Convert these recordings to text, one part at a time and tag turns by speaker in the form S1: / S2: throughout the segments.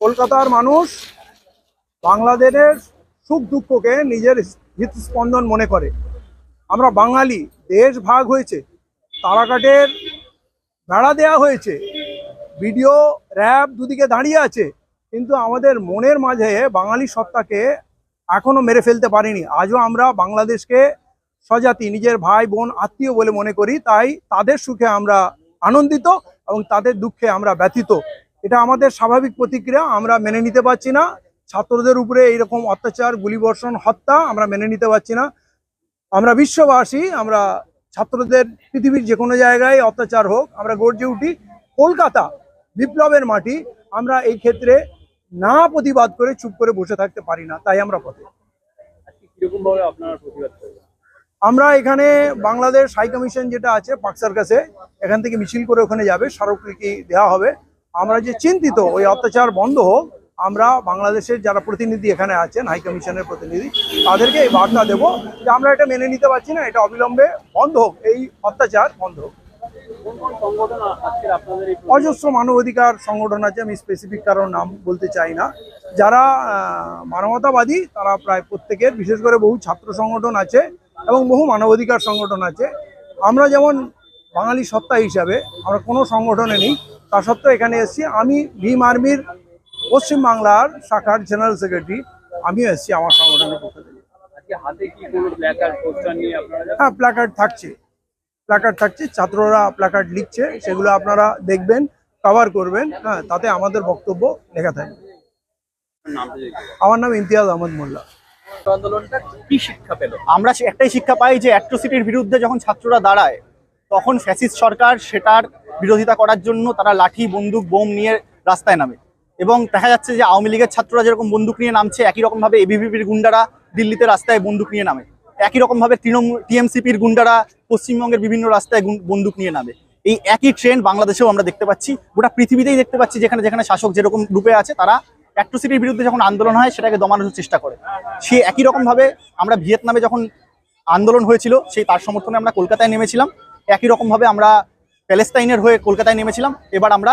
S1: কলকাতার মানুষ বাংলাদেশের সুখ দুঃখকে নিজের হৃদস্পন্দন মনে করে। আমরা বাঙালি, দেশ ভাগ হয়েছে, তারাকাটের বেড়া দেয়া হয়েছে, ভিডিও, র্যাব দুদিকে দাঁড়িয়ে আছে, কিন্তু আমাদের মনের মাঝে বাঙালি সত্তাকে এখনও মেরে ফেলতে পারিনি। আজও আমরা বাংলাদেশকে স্বজাতি, নিজের ভাই, বোন, আত্মীয় বলে মনে করি, তাই তাদের সুখে আমরা আনন্দিত। এবং তাদের দুঃখে আমরা ব্যথিত। এটা আমাদের স্বাভাবিক প্রতিক্রিয়া, আমরা মেনে নিতে পারছি না। ছাত্রদের উপরে এইরকম অত্যাচার, গুলিবর্ষণ, হত্যা আমরা মেনে নিতে পারছি না। আমরা বিশ্ববাসী, আমরা ছাত্রদের পৃথিবীর যে কোনো জায়গায় অত্যাচার হোক, আমরা গর্জে উঠি। কলকাতা, বিপ্লবের মাটি, আমরা এই ক্ষেত্রে না প্রতিবাদ করে চুপ করে বসে থাকতে পারি না, তাই আমরা পথে।
S2: কীরকম ভাবে আপনারা প্রতিবাদ
S1: আমরা এখানে বাংলাদেশ হাই কমিশন যেটা আছে পাকসার কাছে এখান থেকে মিছিল করে ওখানে যাবে, স্মারকলিপি দেওয়া হবে। আমরা যে চিন্তিত, ওই অত্যাচার বন্ধ হোক, আমরা বাংলাদেশের যারা প্রতিনিধি এখানে আছেন, হাই কমিশনের প্রতিনিধি, তাদেরকে এই বার্তা দেবো যে আমরা এটা মেনে নিতে পারছি না, এটা অবিলম্বে বন্ধ হোক, এই অত্যাচার বন্ধ হোক। অজস্র মানবাধিকার সংগঠন আছে, আমি স্পেসিফিক কারোর নাম বলতে চাই না। যারা মানবতাবাদী, তারা প্রায় প্রত্যেকের, বিশেষ করে বহু ছাত্র সংগঠন আছে এবং বহু মানবাধিকার সংগঠন আছে। আমরা যেমন বাঙালি সত্তা হিসাবে আমরা কোনো সংগঠনে নেই তা সত্ত্বেও এখানে এসেছি। আমি ভীম আর্মির পশ্চিমবাংলার শাখার জেনারেল সেক্রেটারি আমিও এসেছি আমার সংগঠনের পক্ষ থেকে? হ্যাঁ প্ল্যাকার্ড থাকছে। প্ল্যাকার্ড থাকছে ছাত্ররা প্ল্যাকার্ড লিখছে সেগুলো আপনারা দেখবেন কভার করবেন হ্যাঁ তাতে আমাদের বক্তব্য লেখা থাকবে। আমার নাম ইমতিয়াজ আহমদ মোল্লা।
S2: আন্দোলনটা কি শিক্ষা পেল?
S3: আমরা একটাই শিক্ষা পাই যে অ্যাট্রোসিটির বিরুদ্ধে যখন ছাত্ররা দাঁড়ায়, তখন ফ্যাসিস্ট সরকার সেটার বিরোধিতা করার জন্য তারা লাঠি, বন্দুক, বোম নিয়ে রাস্তায় নামে। এবং দেখা যাচ্ছে যে আওয়ামী লীগের ছাত্ররা যেরকম বন্দুক নিয়ে নামছে, একই রকমভাবে এবিভিপির গুন্ডারা দিল্লিতে রাস্তায় বন্দুক নিয়ে নামে। একই রকমভাবে তৃণমূল টিএমসিপির গুন্ডারা পশ্চিমবঙ্গের বিভিন্ন রাস্তায় বন্দুক নিয়ে নামে। এই একই ট্রেন্ড বাংলাদেশেও আমরা দেখতে পাচ্ছি। গোটা পৃথিবীতেই দেখতে পাচ্ছি যেখানে যেখানে শাসক যেরকম রূপে আছে, তারা অ্যাট্রোসিটির বিরুদ্ধে যখন আন্দোলন হয় সেটাকে দমানোর চেষ্টা করে। সে একই রকমভাবে আমরা ভিয়েতনামে যখন আন্দোলন হয়েছিল সেই তার সমর্থনে আমরা কলকাতায় নেমেছিলাম। একই রকমভাবে আমরা প্যালেস্তাইনের হয়ে কলকাতায় নেমেছিলাম। এবার আমরা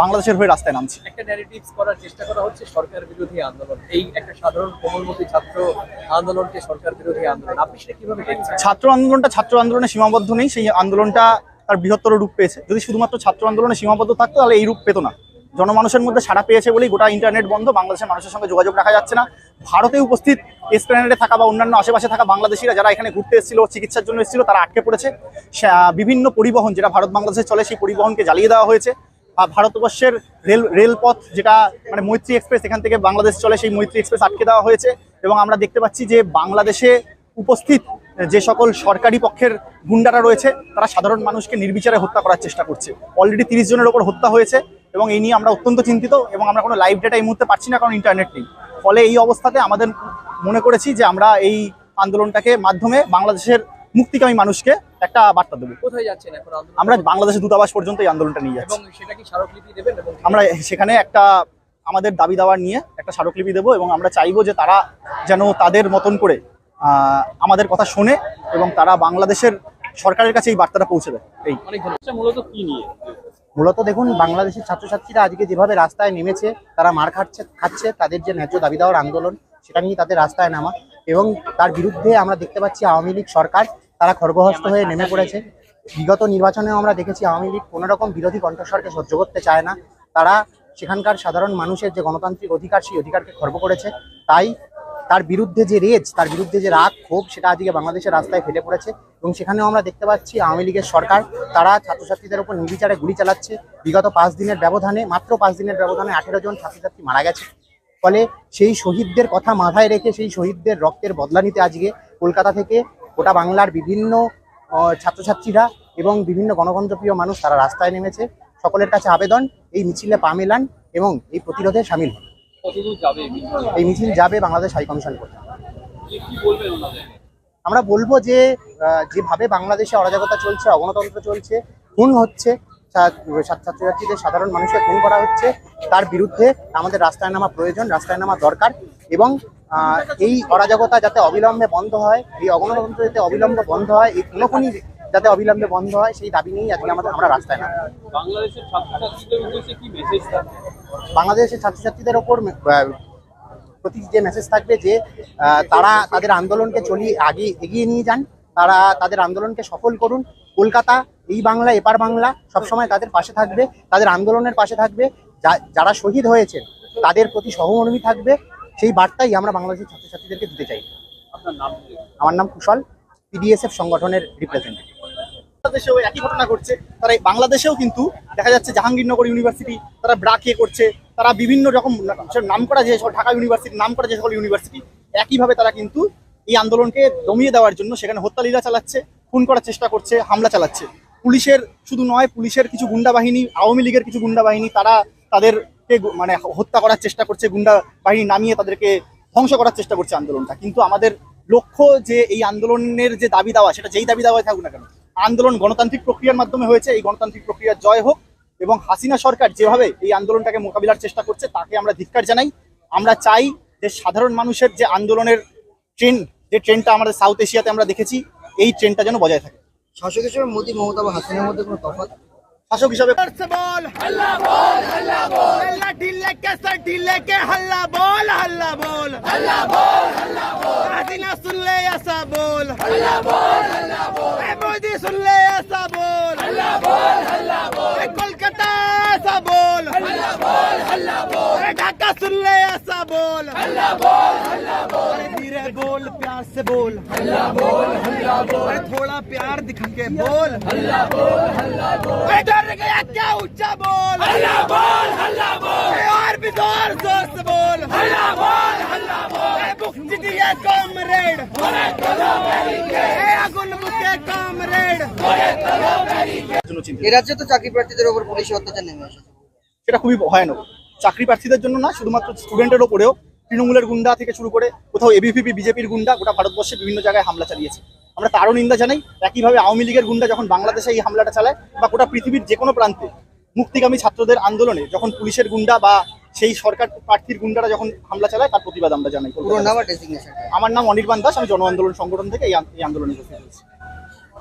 S3: বাংলাদেশের হয়ে রাস্তায় নামছি।
S2: একটা ন্যারেটিভস করার চেষ্টা করা হচ্ছে সরকার বিরোধী আন্দোলন। এই একটা সাধারণ কোমলমতি ছাত্র আন্দোলনকে সরকার বিরোধী আন্দোলন। আপনি সেটা কীভাবে
S3: ছাত্র আন্দোলনটা ছাত্র আন্দোলনে সীমাবদ্ধ নেই। সেই আন্দোলনটা তার বৃহত্তর রূপ পেয়েছে। যদি শুধুমাত্র ছাত্র আন্দোলনে সীমাবদ্ধ থাকতো তাহলে এই রূপ পেতো না। জনমানুষের মধ্যে সাড়া পেয়েছে বলেই গোটা ইন্টারনেট বন্ধ, বাংলাদেশের মানুষের সঙ্গে যোগাযোগ রাখা যাচ্ছে না। ভারতে উপস্থিত এসপ্ল্যানেডে থাকা বা অন্যান্য আশেপাশে থাকা বাংলাদেশিরা যারা এখানে ঘুরতে এসেছিল, চিকিৎসার জন্য এসেছিল, তারা আটকে পড়েছে। বিভিন্ন পরিবহন যেটা ভারত বাংলাদেশে চলে, সেই পরিবহনকে জ্বালিয়ে দেওয়া হয়েছে। ভারতবর্ষের রেল, রেলপথ যেটা মানে মৈত্রী এক্সপ্রেস, এখান থেকে বাংলাদেশ চলে, সেই মৈত্রী এক্সপ্রেস আটকে দেওয়া হয়েছে। এবং আমরা দেখতে পাচ্ছি যে বাংলাদেশে উপস্থিত যে সকল সরকারি পক্ষের গুন্ডারা রয়েছে তারা সাধারণ মানুষকে নির্বিচারে হত্যা করার চেষ্টা করছে। অলরেডি তিরিশ জনের ওপর হত্যা হয়েছে এবং এই নিয়ে আমরা অত্যন্ত চিন্তিত এবং আমরা কোনো লাইভ ডেটা এই মুহূর্তে পাচ্ছি না কারণ ইন্টারনেট নেই। ফলে এই অবস্থাতে আমাদের মনে করেছি যে আমরা এই আন্দোলনটাকে মাধ্যমে বাংলাদেশের মুক্তিকামী মানুষকে একটা বার্তা দেবো।
S2: কোথায় যাচ্ছেন এখন
S3: আমরা বাংলাদেশের দূতাবাস পর্যন্ত এই আন্দোলনটা নিয়ে যাচ্ছি।
S2: সেটা কি স্মারকলিপি দেবেন
S3: আমরা সেখানে একটা আমাদের দাবি দাওয়ার নিয়ে একটা স্মারকলিপি দেবো এবং আমরা চাইব যে তারা যেন তাদের মতন করে আমাদের কথা শোনে এবং তারা বাংলাদেশের সরকারের কাছে এই বার্তাটা পৌঁছে দেয়। এই।
S2: আচ্ছা, মূলত কি নিয়ে?
S4: মূলত দেখুন বাংলাদেশের ছাত্রছাত্রীরা আজকে যেভাবে রাস্তায় নেমেছে তারা মার খাচ্ছে খাচ্ছে তাদের যে ন্যায্য দাবি দেওয়ার আন্দোলন সেটা নিয়ে তাদের রাস্তায় নামা এবং তার বিরুদ্ধে আমরা দেখতে পাচ্ছি আওয়ামী লীগ সরকার তারা খর্গহস্ত হয়ে নেমে পড়েছে। বিগত নির্বাচনেও আমরা দেখেছি আওয়ামী লীগ কোনো রকম বিরোধী কণ্ঠস্বরকে সহ্য করতে চায় না। তারা সেখানকার সাধারণ মানুষের যে গণতান্ত্রিক অধিকার সেই অধিকারকে খর্ব করেছে। তাই তার বিরুদ্ধে যে রেজ, তার বিরুদ্ধে যে রাগ, ক্ষোভ, সেটা আজকে বাংলাদেশের রাস্তায় ফেলে পড়েছে এবং সেখানেও আমরা দেখতে পাচ্ছি আওয়ামী লীগের সরকার, তারা ছাত্রছাত্রীদের উপর নির্বিচারে গুলি চালাচ্ছে। বিগত পাঁচ দিনের ব্যবধানে, মাত্র পাঁচ দিনের ব্যবধানে আঠেরো জন ছাত্রছাত্রী মারা গেছে। ফলে সেই শহীদদের কথা মাথায় রেখে, সেই শহীদদের রক্তের বদলা নিতে আজকে কলকাতা থেকে গোটা বাংলার বিভিন্ন ছাত্রছাত্রীরা এবং বিভিন্ন গণতন্ত্রপ্রিয় মানুষ তারা রাস্তায় নেমেছে। সকলের কাছে আবেদন, এই মিছিলে পা মেলান এবং এই প্রতিরোধে সামিল হন।
S2: এই মিছিল?
S4: যাবে বাংলাদেশ হাই কমিশন
S2: ওনাদের?
S4: আমরা বলব যে যেভাবে বাংলাদেশে অরাজকতা চলছে অগণতন্ত্র চলছে খুন হচ্ছে ছাত্রছাত্রীদের সাধারণ মানুষকে খুন করা হচ্ছে তার বিরুদ্ধে আমাদের রাস্তায় নামা প্রয়োজন রাস্তায় নামা দরকার এবং এই অরাজকতা যাতে অবিলম্বে বন্ধ হয় এই অগণতন্ত্র যাতে অবিলম্বে বন্ধ হয় এই খুনোখুনি যাতে অবিলম্বে বন্ধ হয় সেই দাবি নিয়েই আজকে আমাদের আমরা রাস্তায় নামবো।
S5: বাংলাদেশের ছাত্রছাত্রীদের উদ্দেশ্যে কি মেসেজ থাকবে?
S4: বাংলাদেশের ছাত্রছাত্রীদের ওপর প্রতি যে মেসেজ থাকবে যে তারা তাদের আন্দোলনকে চলিয়ে আগে এগিয়ে নিয়ে যান তারা তাদের আন্দোলনকে সফল করুন। কলকাতা এই বাংলা এপার বাংলা সবসময় তাদের পাশে থাকবে তাদের আন্দোলনের পাশে থাকবে। যারা শহীদ হয়েছেন তাদের প্রতি সহমর্মী থাকবে। সেই বার্তাই আমরা বাংলাদেশের ছাত্রছাত্রীদেরকে দিতে চাই।
S5: আপনার নাম
S4: আমার নাম কুশল পিডিএসএফ সংগঠনের রিপ্রেজেন্টেটিভ
S3: বাংলাদেশেও একই ঘটনা ঘটছে। তারা এই বাংলাদেশেও কিন্তু দেখা যাচ্ছে জাহাঙ্গীরনগর ইউনিভার্সিটি তারা ব্রাকে করছে। তারা বিভিন্ন রকম নাম করা যে ঢাকা ইউনিভার্সিটি নাম করা যে সকল ইউনিভার্সিটি, একইভাবে তারা কিন্তু এই আন্দোলনকে দমিয়ে দেওয়ার জন্য সেখানে হত্যালীলা চালাচ্ছে, খুন করার চেষ্টা করছে, হামলা চালাচ্ছে। পুলিশের শুধু নয়, পুলিশের কিছু গুন্ডা বাহিনী, আওয়ামী লীগের কিছু গুন্ডা বাহিনী, তারা তাদেরকে মানে হত্যা করার চেষ্টা করছে, গুন্ডা বাহিনী নামিয়ে তাদেরকে ধ্বংস করার চেষ্টা করছে আন্দোলনটা। কিন্তু আমাদের লক্ষ্য যে এই আন্দোলনের যে দাবি দেওয়া, সেটা যেই দাবি দেওয়া থাকুক না কেন আন্দোলন গণতান্ত্রিক প্রক্রিয়ার মাধ্যমে হয়েছে এই গণতান্ত্রিক প্রক্রিয়ার জয় হোক এবং হাসিনা সরকার যেভাবে এই আন্দোলনটাকে মোকাবিলার চেষ্টা করছে তাকে আমরা ধিক্কার জানাই। আমরা চাই যে সাধারণ মানুষের যে আন্দোলনের ট্রেন যে ট্রেনটা আমাদের সাউথ এশিয়াতে আমরা দেখেছি এই ট্রেনটা যেন বজায় থাকে।
S6: শাসক হিসেবে মোদী মমতা বা হাসিনার মধ্যে কোনো তফাৎ?
S3: শাসক হিসাবে
S7: শুনলে बोल बोल बोल बोल बोल बोल बोल बोल मोदी सुन ले ऐसा बोल। हल्ला बोल हल्ला बोल। कोलकाता ऐसा बोल। हल्ला बोल हल्ला बोल। ढाका सुन ले ऐसा बोल। हल्ला बोल हल्ला बोल। धीरे बोल प्यार से बोल। हल्ला बोल हल्ला बोल। थोड़ा प्यार दिखा के बोल। हल्ला बोल हल्ला ए डर गया क्या ऊँचा बोल। हल्ला बोल हल्ला बोल। और भी ज़ोर ज़ोर से बोल। हल्ला बोल हल्ला बोल। ए मुक्ति दिए कॉमरेड।
S6: রাজ্যে তো চাকরি প্রার্থীদের উপর পুলিশি অত্যাচার নেমে এসেছে।
S3: সেটা খুবই ভয়ানক। চাকরি প্রার্থীদের জন্য না শুধুমাত্র স্টুডেন্টের ওপরেও তৃণমূলের গুন্ডা থেকে শুরু করে কোথাও বিজেপির গুন্ডা গোটা ভারতবর্ষে বিভিন্ন জায়গায় হামলা চালিয়েছে। আমরা তারও নিন্দা জানাই একইভাবে আওয়ামী লীগের গুন্ডা যখন বাংলাদেশে এই হামলাটা চালায় বা গোটা পৃথিবীর যে কোনো প্রান্তে মুক্তিগামী ছাত্রদের আন্দোলনে যখন পুলিশের গুন্ডা বা সেই সরকার প্রার্থীর গুন্ডারা যখন হামলা চালায় তার প্রতিবাদ আমরা জানাই। আমার নাম অনির্বাণ দাস আমি জন আন্দোলন সংগঠন থেকে এই আন্দোলনে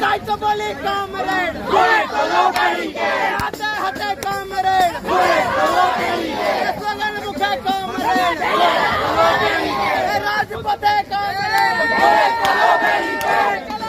S7: তো বলি কমরেড হাতে হাতে কমরেড স্লোগান মুখে কমরেড রাজপথে কমরেড
S8: স্বৈরাচারকে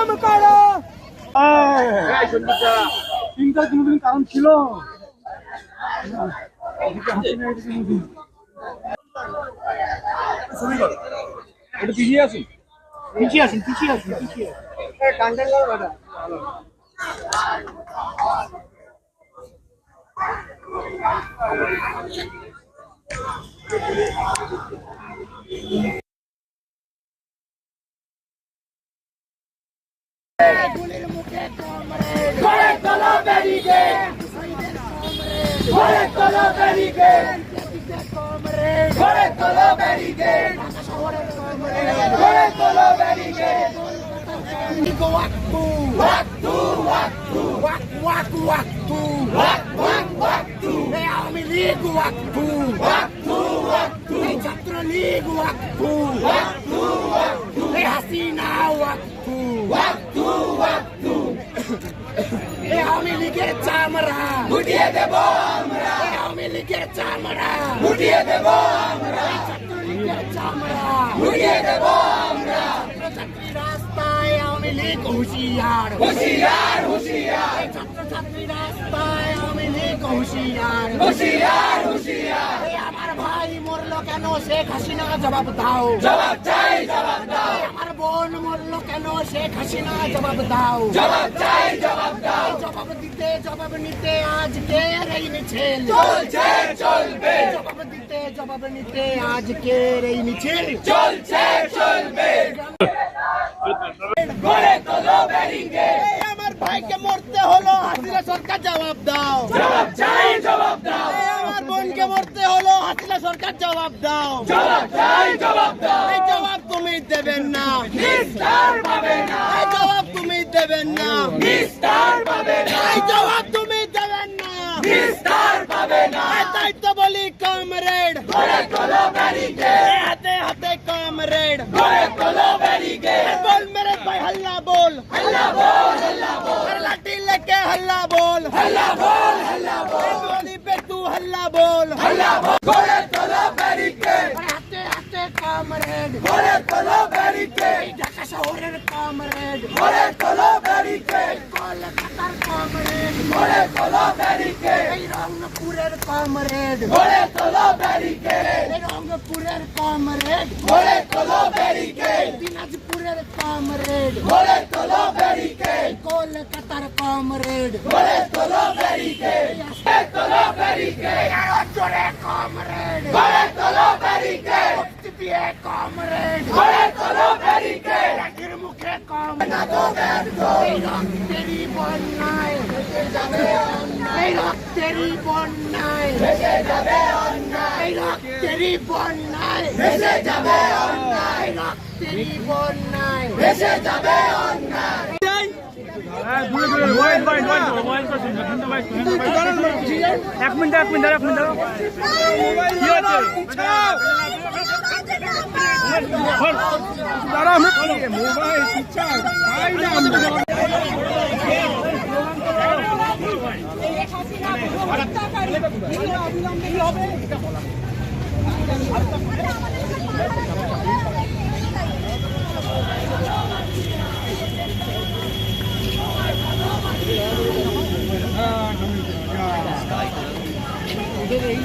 S8: খতম করো
S1: চিন্তার কোনোদিন কারণ ছিল।
S5: একটু পিছিয়ে আসুন।
S1: পিছিয়ে আসুন পিছিয়ে আসুন পিছিয়ে আসুন।
S8: গড়ে তোলো ব্যারিকেড গড়ে তোলো ব্যারিকেড গড়ে তোলো ব্যারিকেড গড়ে তোলো ব্যারিকেড ওয়াক্তু ওয়াক্তু ওয়াক্তু ওয়াক ওয়াক ওয়াক্তু ওয়াক ওয়াক ওয়াক্তু এই আওয়ামী আওয়ামী লীগের চামড়া উঠিয়ে দেব আমরা আওয়ামী লীগের চামড়া উঠিয়ে দেব আমরা চামড়া উঠিয়ে দেব আমরা রাস্তায় আওয়ামী লীগ হুঁশিয়ার হুঁশিয়ার হুঁশিয়ার ছাত্রছাত্রী রাস্তায় আওয়ামী লীগ হুঁশিয়ার হুঁশিয়ার হুঁশিয়ার এই আমার ভাই মরলো কেন শেখ হাসিনা জবাব দাও? জবাব চাই জবাব দাও। আমার বোন মরলো কেন শেখ হাসিনা জবাব দাও? জবাব চাই জবাব দাও। জবাব দিতে জবাব নিতে আজকে এই মিছিল চলছে চলবে। জবাব দিতে জবাব নিতে আজকে এই মিছিল চলছে চলবে। গড়ে তোলো ব্যারিকেড ভাইকে মরতে হলো হাসিনা সরকার জবাব দাও। জবাব চাই জবাব দাও। আমার বোনকে মরতে হলো হাসিনা সরকার জবাব দাও। জবাব চাই জবাব দাও। এই জবাব তুমি দেবেন না। নিস্তার পাবে না। এই জবাব তুমি দেবেন না। নিস্তার পাবে না। এই জবাব তুমি দেবেন না। নিস্তার পাবে না। তাই তো বলি কমরেড। ঘরে তোলো ব্যারিকেড। হাতে হাতে কমরেড। ঘরে তোলো ব্যারিকেড। বল মেরে ভাই হল্লা বল। হল্লা বল হল্লা বল। हल्ला बोल हल्ला बोल हल्ला बोल गोली पे तू हल्ला बोल हल्ला बोल घोड़े तोलो बैरिकेड हटे हटे कामरेड घोड़े तोलो बैरिकेड ढाका शहरेर कामरेड घोड़े तोलो बैरिकेड कोलकातार कामरेड घोड़े तोलो बैरिकेड रंगपुरेर कामरेड घोड़े तोलो बैरिकेड रंगपुरेर कामरेड घोड़े तोलो बैरिकेड दिनाजपुर ব্যারিকেড দিনাজপুরের কমরেড ঘোড়ে তলো ব্যারিকেড কলকাতার কমরেড ঘোড়ে তলো ব্যারিকেড তলো ব্যারিকেড জোরে কমরেড ঘোড়ে তলো ব্যারিকেড মুক্তি দিয়ে কমরেড ঘোড়ে তলো ব্যারিকেড রাগের মুখে কম না তো এই রক্তেরই বন্যায় এই রক্তেরই বন্যায় ভেসে যাবে অন্যায় এই রক্তেরই বন্যায় ভেসে যাবে অন্যায় এই রক্তেরই বন্যায় ভেসে যাবে অন্যায়
S1: এক মিনিট এক মিনিট এক মিনিট কি মোবাইল
S8: এই